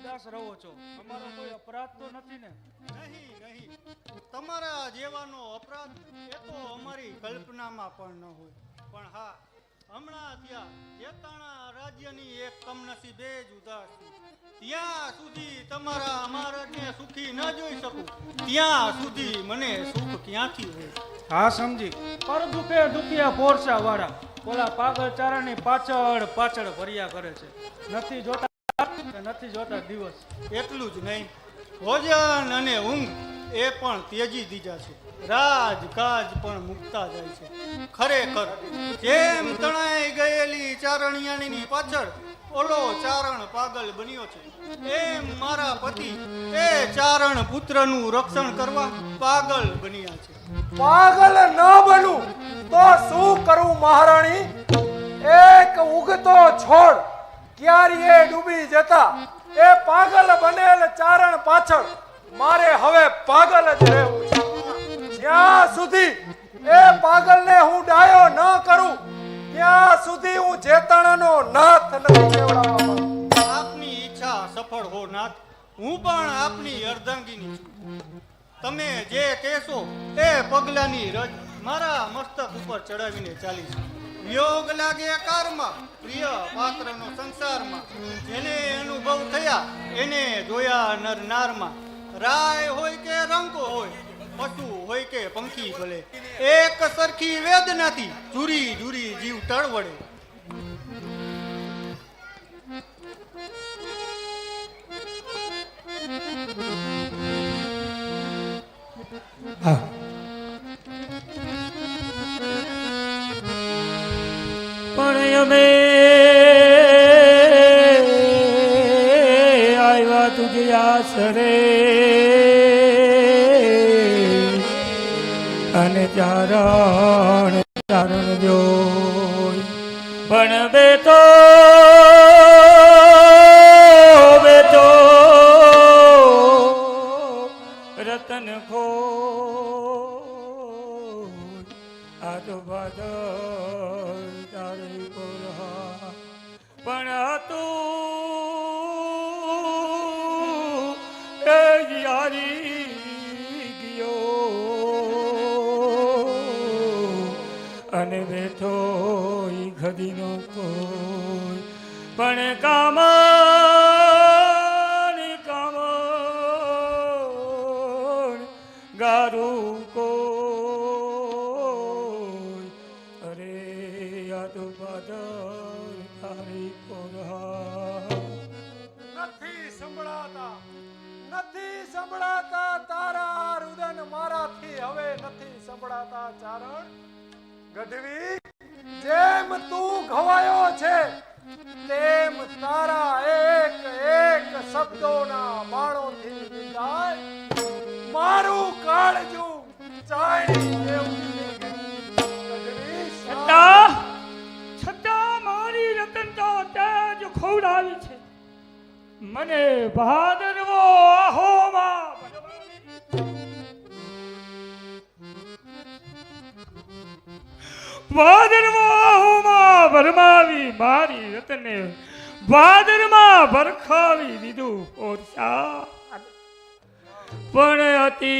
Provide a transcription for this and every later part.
ઉદાસ રહો છો. અમારો કોઈ અપરાધ તો નથી ને? નહીં નહીં. તમારા જેવાનો અપરાધ એ તો અમારી કલ્પનામાં પણ ન હોય. પણ હા હમણાં ત્યાં જેતાણા રાજ્યની એક કમનસીબે જ ઉદાસ ત્યાં સુધી તમારા અમારાને સુખી ન જોઈ શકું. ત્યાં સુધી મને સુખ ક્યાંથી હોય? હા સમજી. પર દુખે દુખિયા પોરસા વાળા ઓલા પાગલ ચારાની પાછળ પાછળ ભર્યા કરે છે. નથી જોતા નથી જોતા દિવસ. એટલું જ નહીં. ભોજન અને ઊંઘ એ પણ તેજી દીજા છે. રાજ કાજ પણ મુકતા જાય છે. ખરેખર જેમ તણાઈ ગયેલી ચારણિયાણીની પાછળ ઓલો ચારણ પાગલ બન્યો છે એમ મારા પતિ એ ચારણ પુત્રનું રક્ષણ કરવા પાગલ બન્યા છે. પાગલ ન બનું તો શું કરું મહારાણી? એક ઉગતો છોડ ક્યારીએ ડૂબી જતા? એ પાગલ બનેલ ચારણ પાછળ. મારે હવે પાગલ જ રહેવું છે. જ્યાં સુધી એ પાગલને હું ડાયો ન કરું. ત્યાં સુધી હું જેતણનો નાથ નથી કેવડાવવાનો આપની ઈચ્છા સફળ હો નાથ. હું પણ આપની અર્ધાંગીની છું. તમે જે કહેશો એ પગલાની રજ મારા મસ્તક ઉપર ચડાવીને ચાલીશ. વિયોગ લાગે કારમાં. પ્રિય પાત્રનો સંસારમાં. જેને અનુભવ થયા, એને જોયા નર નારમાં. રાય હોય કે રંકો હોય, પશુ હોય કે પંખી ભલે. એક સરખી વેદનાથી જુરી જુરી જીવ ટળવડે પણ અમે. આવ્યા તુજે આશરે. અને ચારણ ચારણ જો પણ બે તો બે તો રતન ખો આ તો બાદલ યારી ગયો. અને બેઠો ઘડીનો કોઈ પણ કામણ મારાથી હવે નથી સંભળાતા ચારણ. ગઢવી જેમ તું ઘવાયો છે તેમ તારા એક એક શબ્દોના બાણોથી વિદાય. મારું કાળજું ગઢવી શા- છતાં મારી રતનતા તેજ ખવડાવી છે. મને ભાદરવો ભાદરવો આહોમાં ભરમાવી મારી રતને ભાદરમાં ભરખાવી દીધું ઓરસા પણ અતિ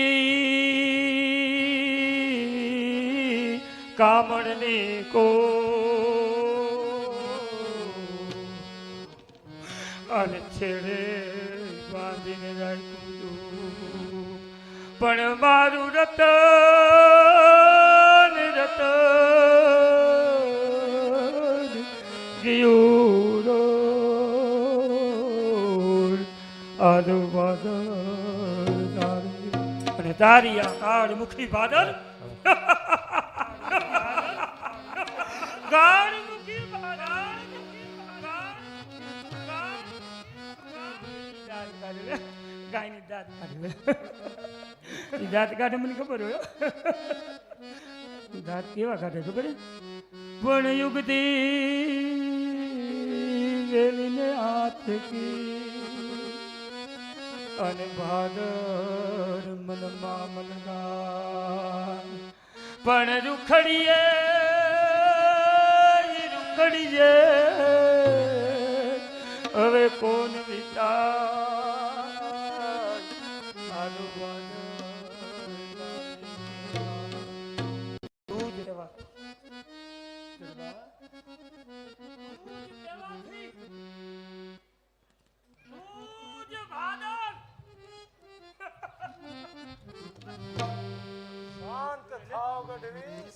કામણને કો અને છેડે બાંધીને રાખ્યું પણ મારું રતન રતન રોડ. આદુ બાદલ તારી અને તારી આ કાળ મુખી બાદલ ગાળ મુખી બાદલ ગાયની મને ખબર હોય દાંત કેવા કાઢે ખબર? પણ યુગતી હાથ કી અને ભાદર મનમાં મલના પણ રૂખડીએ રૂખડીએ હવે કોણ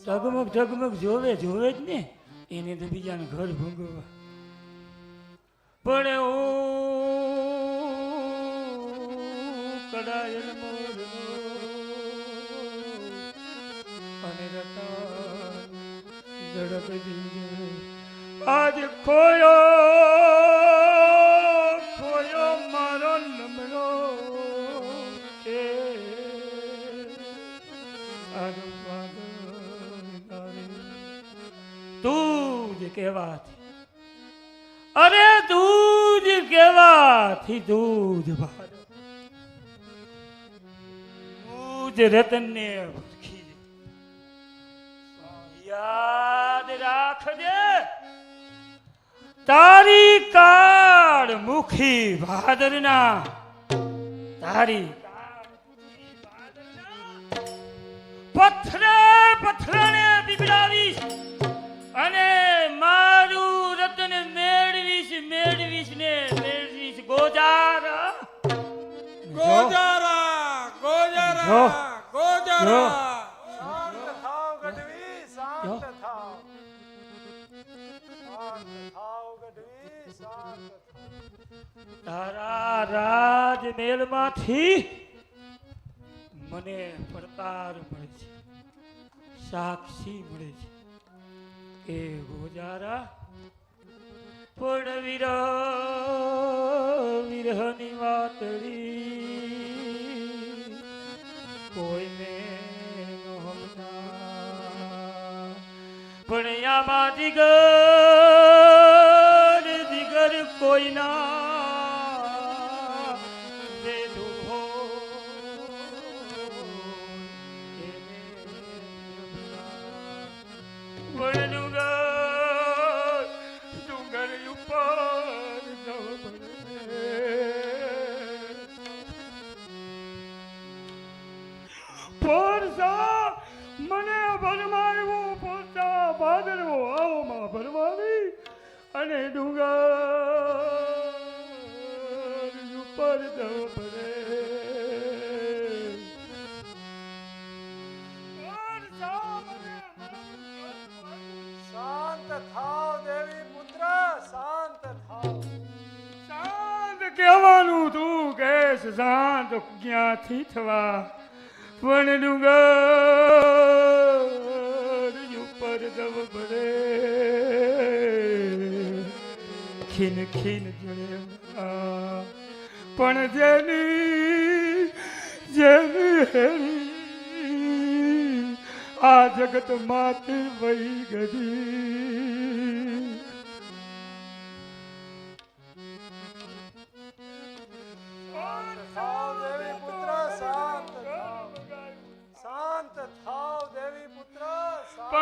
ઝગમગ ઝગમગ જોવે જોવે જ ને? એને તો બીજાને ઘર ભોગવવા. પણ હું કડાયલ અને આજ ખોયો જ રતનને ને. યાદ રાખજે. તારી કાળ મુખી ભાદરના. તારી પથરે પથરાને બિગડાવીશ અને મારું રતન મેળવીશ મેળવીશ ને મેળવીશ. ગોજારા ગોજારા ગોજારા જો. ગોજારા શાંત થાવ ગઢવી શાંત યો. થાવ શાંત થાવ ગઢવી શાંત થાવ. તારા રાજમહેલમાંથી મને પડકાર મળે છે સાક્ષી મળે છે. એ ગોજારા પણ વિરહ વિરહની વાતડી કોઈને પણ સમજાય. પણ આમાં કહેશ શાંત ક્યાંથી થવા? પણ ડુંગર ઉપર જવ ભરે ખીન ખીન જણે પણ જેની જેની હેરી, આ જગત માથે વહી ગઈ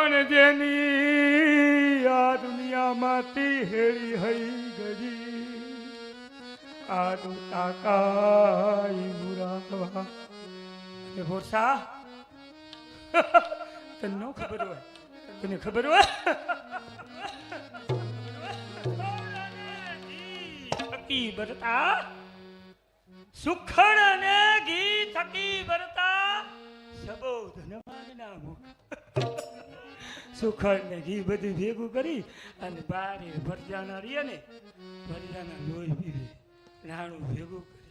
પણ જેની આ દુનિયામાંથી હેળી હઈ ગઈ. આ તો તાકાઈ મુરાવા એ ભોરસા. તને નો ખબર હોય. તને ખબર હોય? થકી ભરતા સુખડ અને ઘી થકી ભરતા સબો ધનવાન નામો સુખડ ને ઘી બધું ભેગું કરી અને બારે ભરજાના રહીએ ને, ભરજાના લોહી પીવે, રાણું ભેગું કરી.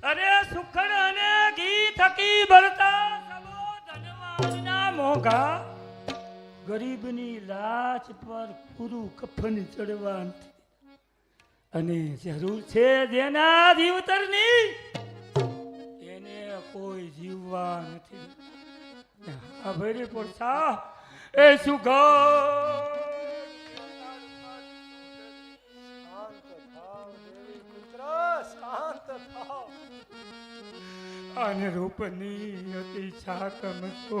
અરે સુખડ અને ઘી થકી ભરતા સબો ધનવાનના મોઘા. ગરીબની લાશ પર પૂરું કફન ચડવા નથી અને જરૂર છે જેના જીવતરની એને કોઈ જીવવા નથી. આ ભરી પડતા એ સુખ અને રૂપની અતિ છાકમ તો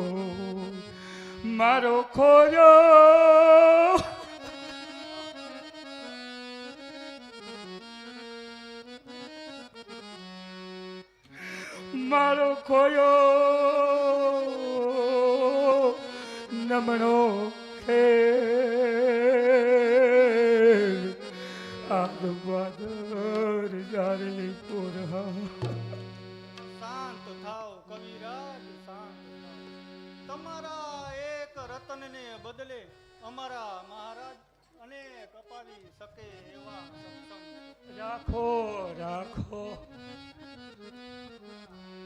મારો ખોયો. મારો ખોયો. નમણો ખેલ આગ બાદર જારે પોરહા શાંત થાવ કવિરાજ શાંત તમારા એક રતનને બદલે અમારા મહારાજ અનેક અપાવી શકે એવા રાખો રાખો.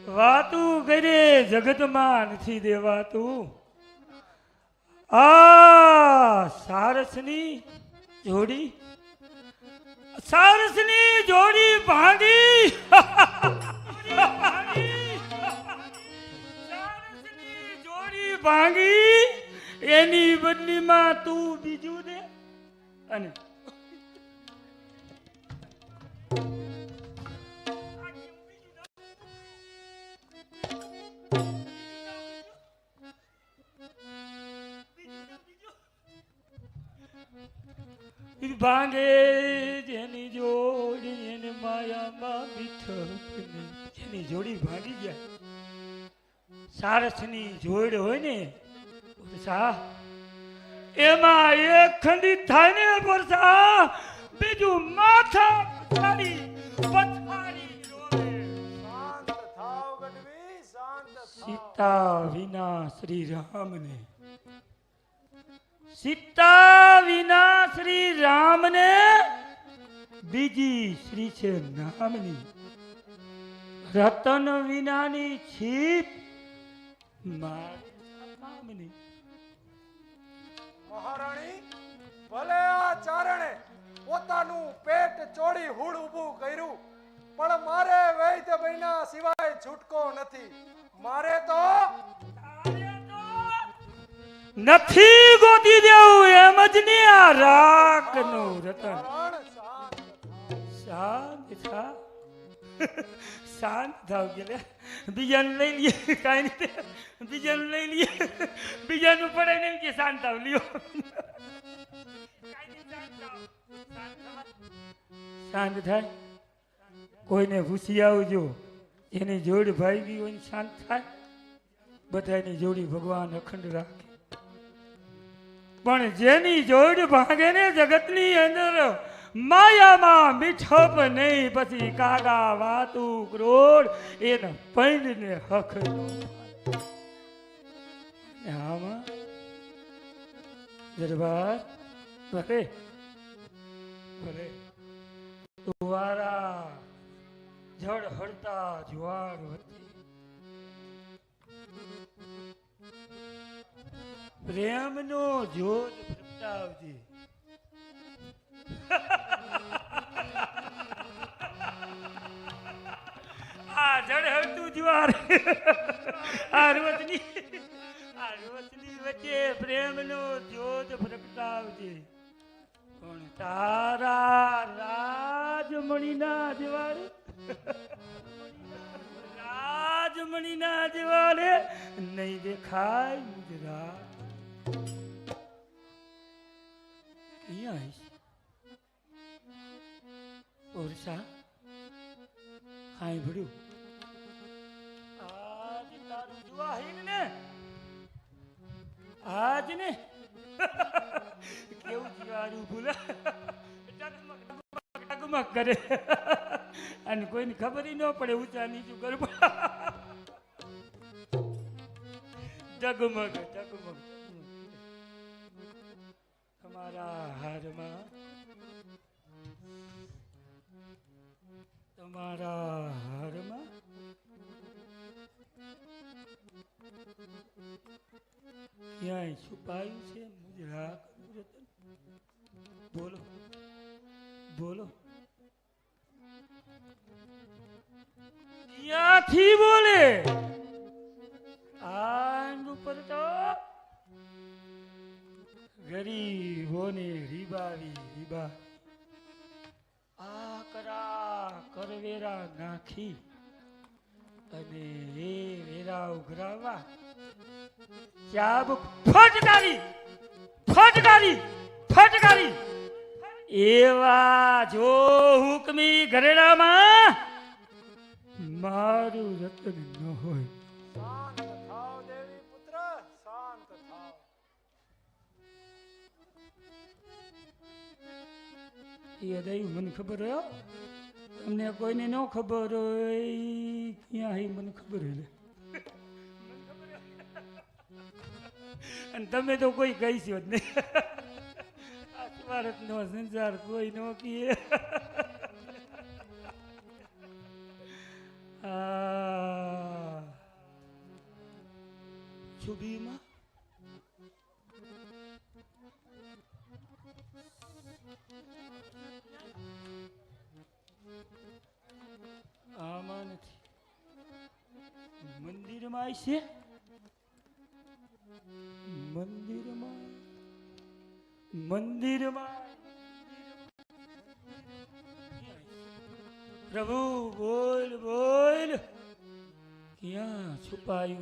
વાતું કરે જગતમાં નથી દેવાતું. આ સારસની જોડી સારસની જોડી ભાંગી જોડી ભાંગી એની બદલીમાં તું બીજું દે. અને ભાંગે જેની જોડી એને માયામાં બીઠપને જેની જોડી ભાંગી જાય સારસની જોડ હોય ને પરસા એમાં એક ખંડિત થાય ને પરસા બીજું માથા પછાડી પછાડી રોવે શાંત થાવ ગઢવી શાંત સીતા વિના શ્રી રામને. સીતા વિના શ્રી રામને બીજી શ્રી છે નામની. રતન વિનાની છીપ મામની મહારાણી, ભલે આ ચારણે પોતાનું પેટ ચોળી હુડ ઊભું કર્યું, પણ મારે વૈદ્ય બહેના સિવાય છૂટકો નથી. મારે તો નથી ગોતી દેવું એમ જ ને આ રાખનું રતન. શાંત થા. શાંત થાવ કે બીજાને લઈ લઈએ કાંઈ નહીં બીજાને લઈ લઈએ બીજાનું પડે નહીં કે શાંત થાવ, લ્યો. શાંત થાય. કોઈને ભૂસી આવજો, એની જોડ ભાઈ હોય ને શાંત થાય. બધાની જોડી ભગવાન અખંડ રાખે. પણ જેની જોડ ભાગે ને જગતની અંદર, માયામાં મીઠપ નહીં, પછી કાગા વાતુ ક્રોડ, એના પૈણને હક ને આમાં, દરબાર, ભલે ભલે, તુવારા, જળ હળતા જુવાર વચ્ચે પ્રેમનો જોત પ્રગટાવજે. આ જળ હળતું જ્વાળ આ રોજની આ રોજની વચ્ચે પ્રેમનો જોત પ્રગટાવજે. પણ તારા રાજમણીના જવાડે રાજમણીના જવાડે નહીં દેખાય ગુજરાત. અને કોઈને ખબર ન પડે ઊંચા નીચું ગરબા જગમગ જગમગ તમારા હારમાં તમારા હારમાં ક્યાંય છુપાયું છે? મુજરા બોલો બોલો. ક્યાંથી બોલે. રીબાવી રીબા. આકરા કરવેરા નાખી અને વેરા ઉઘરાવા ચાબુક ફટકારી ફટકારી ફટકારી. એવા જો હુકમી ઘરેડામાં મારું રતન ન હોય. શાંત થાવ દેવી પુત્ર શાંત થાવ. એ દઈ મને ખબર તમને કોઈને ન ખબર હોય ક્યાં હે મને ખબર હોય અને તમે તો કોઈ કહીશો જ નહીં. ભારતનો સંસાર કોઈ ન કીએ.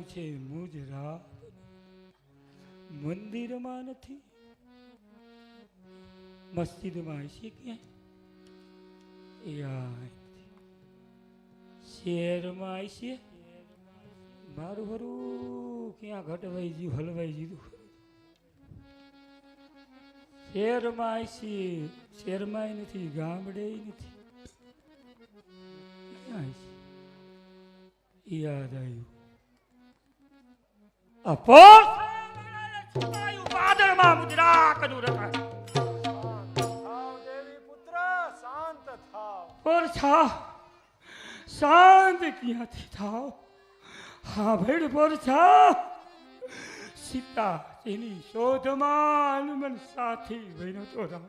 છે મંદિરમાં નથી. મસ્જિદમાં છે ક્યાં શહેરમાં છે મારું હરું ક્યાં ઘટવાઈ ગયું, હલવાઈ ગયું? શહેરમાં છે શહેરમાં નથી ગામડે નથી? યાદ આવ્યું મુદ્રાકનું રતન શાંત થાવ. દેવી પુત્ર શાંત થાવ પરછા શાંત ક્યાંથી થાવ? હા ભેડ પરછા સીતા એની શોધમાં હનુમન સાથી બન્યો તો રામ.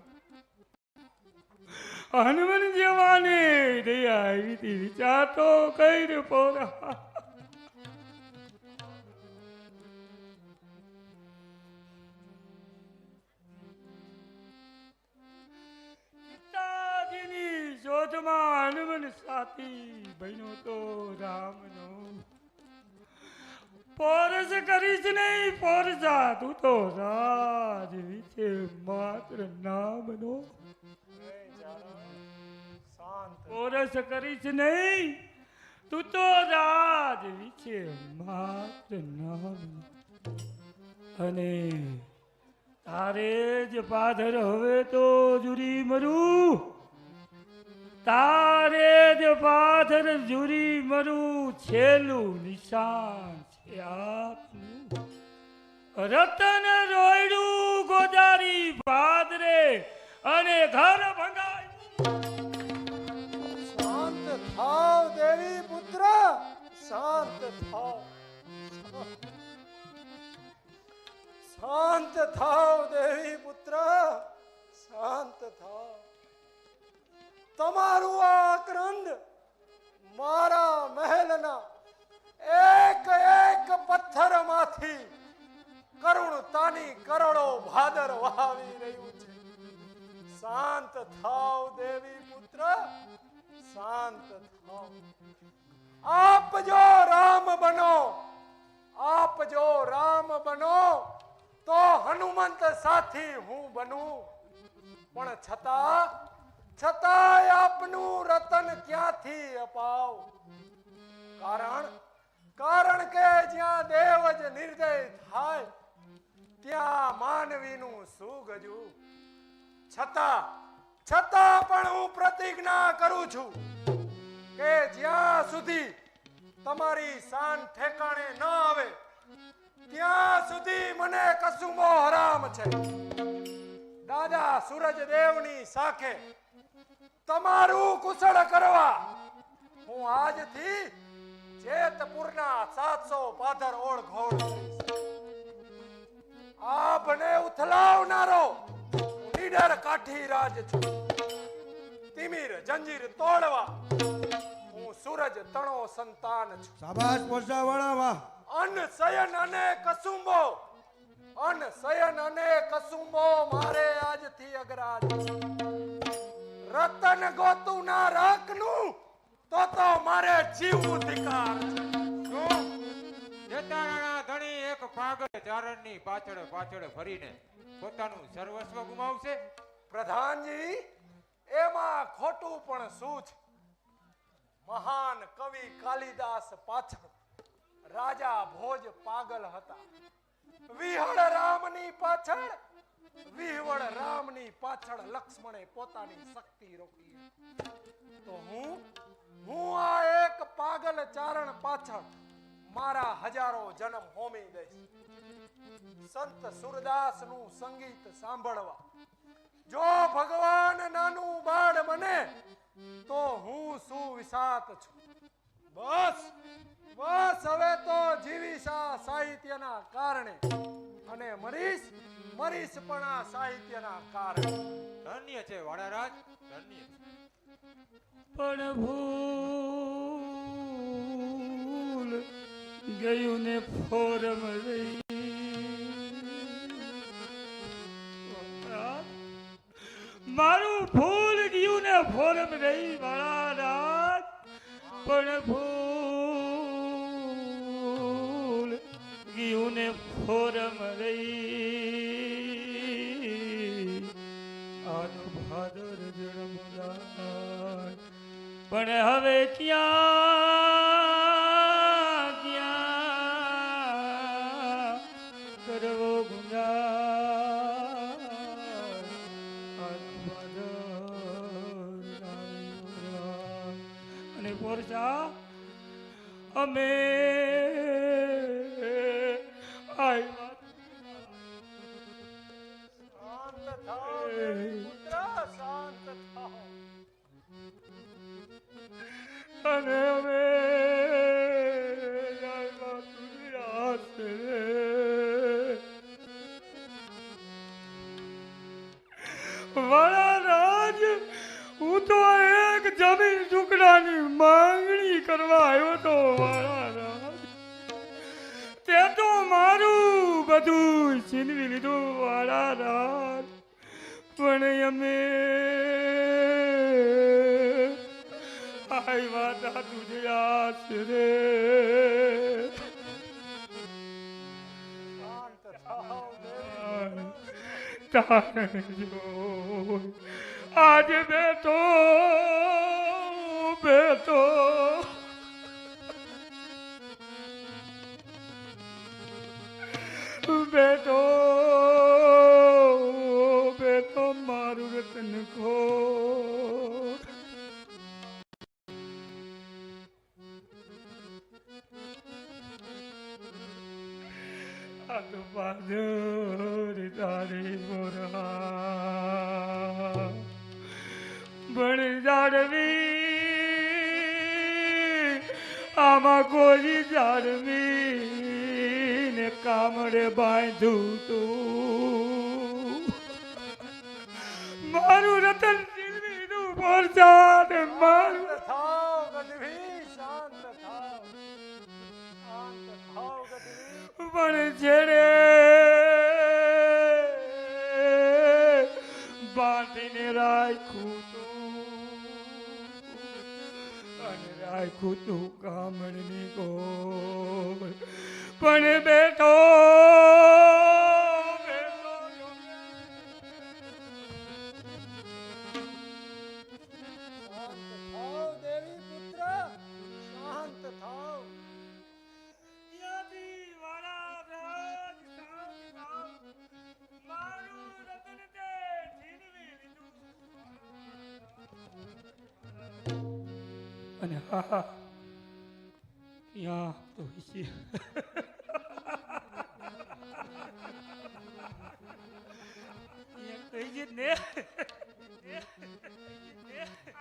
હનુમન જેવાને દયા આવી હતી વિચારતો કઈ રે પોરા. સાથી બન્યો તો રામનો. પોરસ કરીશ નહીં પોરસા તું તો રાજ વિશે માત્ર નામનો. પોરસ કરીશ નહીં, તું તો રાજ વિશે માત્ર નામ અને તારે જ પાધર હવે તો જુરી મરું. તારે જ પાથર જુરી મરું છેલું નિશાન છે આપનું રતન રોયડું ગોદારી ભાદરે અને ઘર ભંગાય શાંત થાવ દેવી પુત્ર, શાંત થાવ. શાંત થાવ દેવી પુત્ર, શાંત થાવ. તમારું આ ક્રંદ મારા મહેલના એક એક પથ્થરમાંથી કરુણતાની કરોડો ભાદર વહાવી રહ્યું છે. શાંત થાવ દેવી પુત્ર, શાંત થાવ. આપ જો રામ બનો, આપ જો રામ બનો, તો હનુમંત સાથી હું બનું. પણ છતાં છતાંય આપનું રતન ક્યાંથી અપાવ? કારણ કારણ કે જ્યાં દેવ જ નિર્દય થાય, ત્યાં માનવીનું શું ગજું છતાં છતાં પણ હું પ્રતિજ્ઞા કરું છું કે જ્યાં સુધી તમારી શાન ઠેકાણે ન આવે, ત્યાં સુધી મને કસુમો હરામ છે. દાદા સૂરજદેવની સાખે તમારું કુશળ કરવા. હું આજથી જેતપુરના સાતસો પાધર ઓળ ઘોડ આપને ઉથલાવનારો નીડર કાઠી રાજ છું. તિમિર જંજીર તોડવા. હું સૂરજ તણો સંતાન છું. શાબાશ પોરસાવાળા વાહ અન સયન અને કસુંબો. અન સયન અને કસુંબો મારે આજથી અગ્રાજ છે. રતન ગોતું ના રાખનું તો તો મારે જીવવું ધિકાર છે. ધણી એક પાગલ ચારણની પાછળ પાછળ ફરીને પોતાનું સર્વસ્વ ગુમાવશે? પ્રધાનજી એમાં ખોટું પણ શું છે? મહાન કવિ કાલિદાસ પાછળ રાજા ભોજ પાગલ હતા. વિહળ રામની પાછળ વિહવળ રામની પાછળ લક્ષ્મણે પોતાની શક્તિ રોકી. તો હું હું આ એક પાગલ ચારણ પાછળ મારા હજારો જન્મ હોમી દઈશ. સંત સુરદાસનું સંગીત સાંભળવા. જો ભગવાન નાનું બાળ બને, તો હું સુવિસાત છું. બસ! બસ હવે તો જીવીશ સાહિત્યના કારણે. અને મરીશ મરીશ પણ આ સાહિત્યના કારણે. ધન્ય છે વાડારાજ, ધન્ય. પણ ભૂલ ગયું ને ફોરમ રહી. અને તારે જો આજ બેઠો બેઠો બેઠો બેઠો મારું રતન ખો આતો પાદર તારી ભણ જાડવી આમાં કોઈ જાડવી ને કામડે બાંધું તું મારું રતન દઉં મારું પણ છેડે. બાંધીને રાખું તું. અને રાખું તું કામણની ગોળ. પણ બેઠો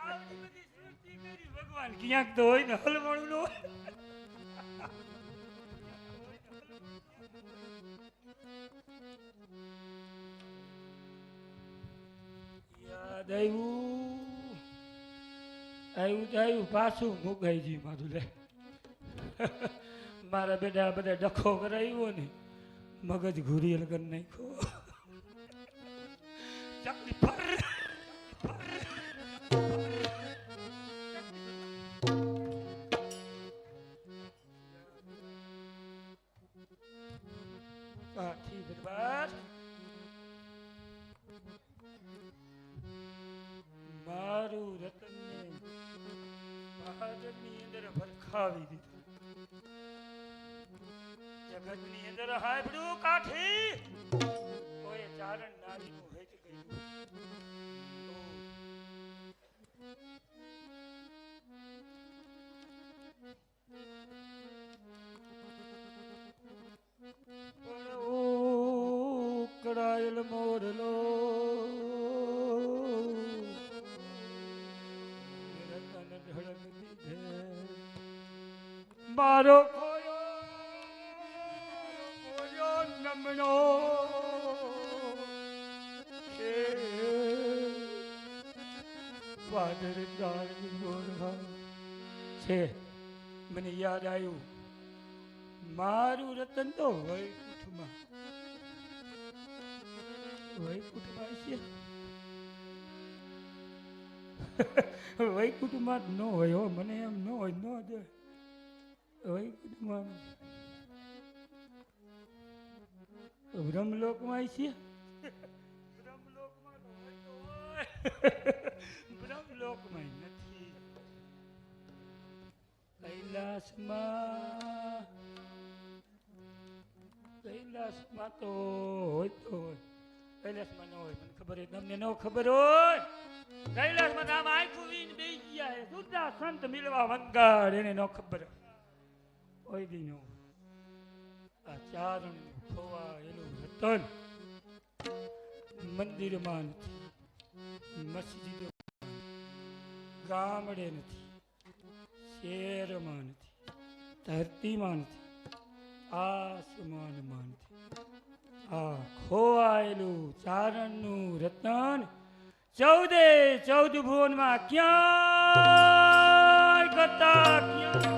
આવડી બધી સૃષ્ટિ કરી ભગવાન ક્યાંક તો હોય ને હલવાણું નો યાદ આવ્યું આવ્યું તો પાછું મુકાઈજી મારું લે. મારા બેટા બધા ડખો કરાવ્યો ને, મગજ ઘુરી લગન નાખ્યો. ચાકરી ફાવી દીધું. જગતની અંદર હાંભળ્યું કાઠી કોઈ ચારણ નારીનું હેત ગયું પણ મોરલો મારો ખોયો નમણો. છે, મને યાદ આવ્યું. મારું રતન તો વૈકુંઠમાં. વૈકુંઠમાં છે વૈકુંઠમાં જ ન હોય હો, મને એમ ન હોય, ન વૈકુંઠમાં બ્રહ્મલોકમાં છે બ્રહ્મલોકમાં નથી કૈલાસમાં કૈલાસમાં તો હોય તો હોય. કૈલાસમાં ન હોય ખબર હોય. તમને ન ખબર હોય? કૈલાસમાં આમ આખું વીન બે ગયા સુધા સંત મિલવા વંગાડ એને ન ખબર દી ન આ ચારણ ખોવાયેલું રતન મંદિરમાં નથી મસ્જિદો ગામડે નથી શેરમાં નથી, ધરતીમાં નથી, આસમાનમાં નથી. આ ખોવાયેલું ચારણનું રતન ચૌદે ચૌદ ભુવનમાં ક્યાં કરતા ક્યાંય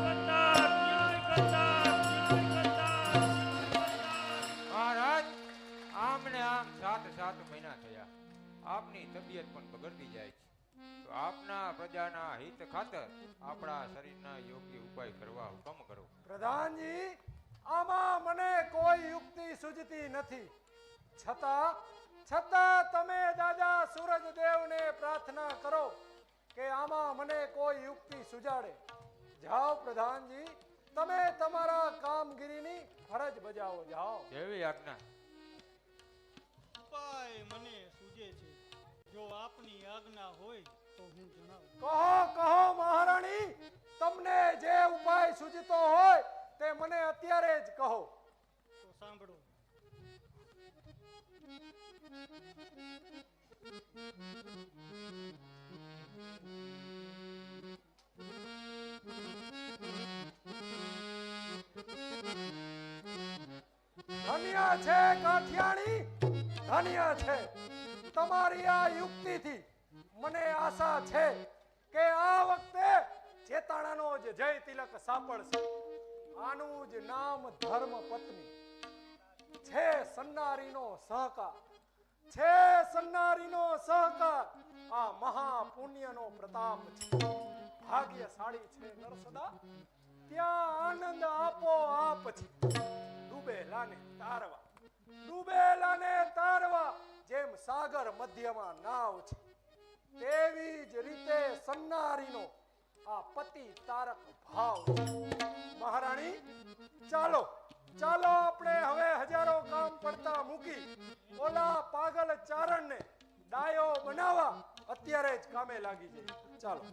સાત સાત મહિના થયા. આપની તબિયત પણ બગડતી જાય છે. તો આપના પ્રજાના હિત ખાતર આપણા શરીરના યોગ્ય ઉપાય કરવા હુકમ કરો. પ્રધાનજી આમાં મને કોઈ યુક્તિ સૂજતી નથી. છતાં છતાં તમે દાદા સૂરજદેવને પ્રાર્થના કરો કે આમાં મને કોઈ યુક્તિ સુજાડે. જાઓ પ્રધાનજી તમે તમારા કામગીરીની ફરજ બજાવો જાઓ. જેવી આજ્ઞા. ઉપાય મને સૂજે છે. જો આપની આજ્ઞા હોય તો હું જણાવું. કહો કહો મહારાણી તમને જે ઉપાય સૂજતો હોય તે મને અત્યારે જ કહો. તો સાંભળો. ધન્યા છે કાઠિયાણી. ધન્ય છે. તમારી આ યુક્તિથી મને આશા છે કે આ વખતે ચેતાણાનો જ જય તિલક સાંપડશે. આનું જ નામ ધર્મ પત્ની. છે સન્નારીનો સહકાર. છે સન્નારીનો સહકાર. આ મહા પુણ્યનો પ્રતાપ છે. ભાગ્યશાળી છે નરસદા. ત્યાં આનંદ આપો આપ છે. ડૂબેલાને તારવા. ડૂબેલાને તારવા, જેમ સાગર મધ્યમાં નાવ છે. તેવી જ રીતે સન્નારીનો આ પતિ તારક ભાવ મહારાણી, ચાલો ચાલો આપણે હવે હજારો કામ પડતા મૂકી ઓલા પાગલ ચારણને ડાયો બનાવવા અત્યારે જ કામે લાગી જઈએ. ચાલો.